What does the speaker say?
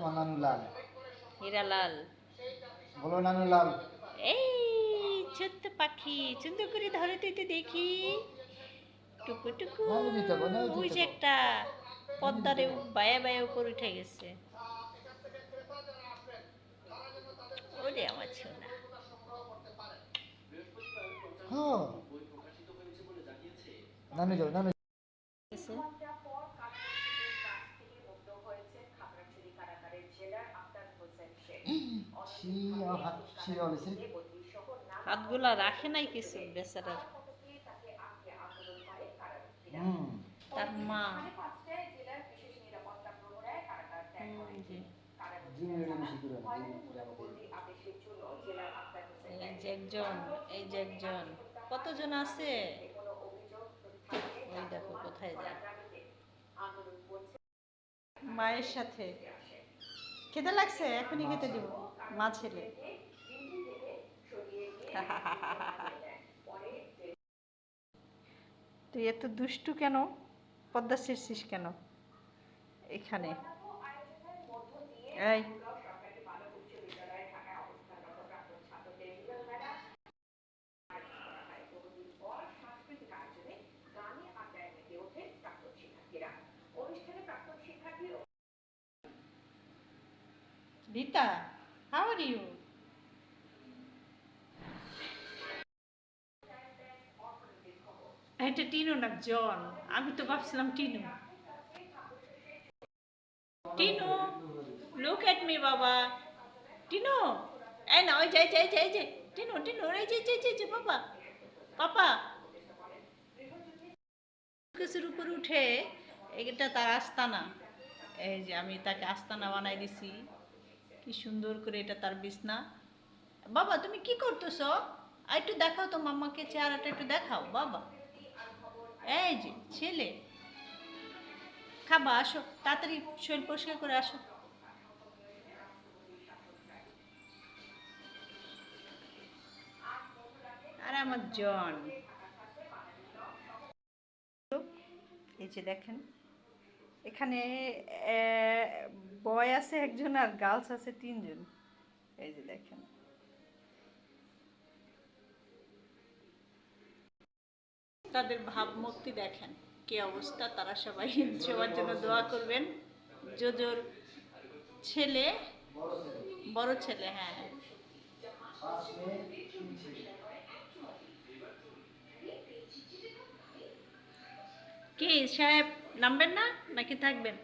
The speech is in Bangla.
তোমার নানু লাল? হীরালাল বলো নানু লাল। এই ছোট্ট পাখি সুন্দর করে ধরে তুই তো দেখি। টুকু টুকু ওই যে একটা পদ্মারে বায়া বায়া উপর উঠে গেছে। ওরে আমার ছোনা। হ্যাঁ। নানু যাও নানু হাতগুলা রাখে নাই কিছু বেচারার। তার মা। এই যে একজন এই যে একজন। কতজন আছে? ওই দেখো কোথায় যায়। মায়ের সাথে। খেতে লাগছে? এখনই খেতে দিব। মা ছেলে। তুই এত দুষ্টু কেন? পদ্মা ছিঁড়ছিস কেন? এখানে। এই। Rita, how are you? এটা টিনু না, জন। আমি তো ভাবছিলাম Tinu. Tinu look at me বাবা। টিনু, এই না, ওই যাই যাই যাই যাই টিনু টিনু, এই যে যে যে বাবা। পাপা। কিছুর উপর উঠে, এটা তার আস্তানা। এই যে, আমি তাকে আস্তানা বানাই দিছি। কি সুন্দর করে এটা তার বিছনা। বাবা, তুমি কি করতেছো? আর একটু দেখাও তো মাম্মাকে চেহারাটা, একটু দেখাও, বাবা। এই যে, ছেলে। খাবা, আসো, তাড়াতাড়ি শরীর পরিষ্কার করে আসো। আর আমার জন। এই যে দেখেন, এখানে বয় আছে একজন আর গার্লস আছে তিনজন। এই যে দেখেন। তাদের ভাবমূর্তি দেখেন, কি অবস্থা, তারা সবাই সবার জন্য দোয়া করবেন। জোজোর ছেলে, বড় ছেলে হ্যাঁ। কি, সাহেব নামবেন না নাকি থাকবেন?